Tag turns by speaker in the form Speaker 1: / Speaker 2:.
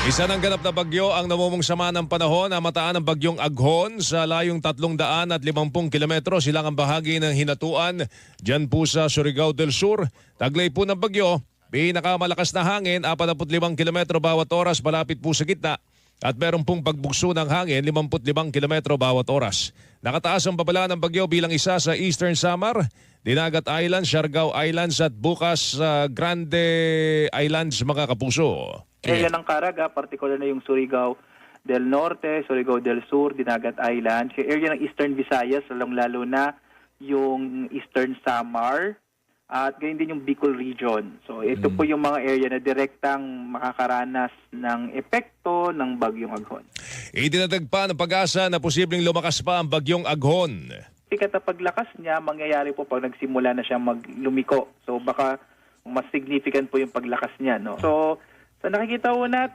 Speaker 1: Isa ng ganap na bagyo ang namumong sama ng panahon na mataan ng bagyong Aghon sa layong 300 at 50 kilometro silang ang bahagi ng hinatuan dyan po sa Surigao del Sur. Taglay po ng bagyo, pinakamalakas na hangin 45 kilometro bawat oras malapit po sa gitna at meron pong pagbugso ng hangin 55 kilometro bawat oras. Nakataas ang babala ng bagyo bilang isa sa Eastern Samar, Dinagat Islands, Siargao Islands at bukas sa Grande Islands mga kapuso.
Speaker 2: Area ng Caraga, particular na yung Surigao del Norte, Surigao del Sur, Dinagat Islands, yung area ng Eastern Visayas, lalong-lalo na yung Eastern Samar, at ganyan din yung Bicol region. So ito po yung mga area na direktang makakaranas ng epekto ng bagyong Aghon.
Speaker 1: Idinadagdag pa ng pag-asa na posibleng lumakas pa ang bagyong Aghon.
Speaker 2: Paglakas niya, mangyayari po pag nagsimula na siya maglumiko. So baka mas significant po yung paglakas niya. No? So sa nakikita po natin,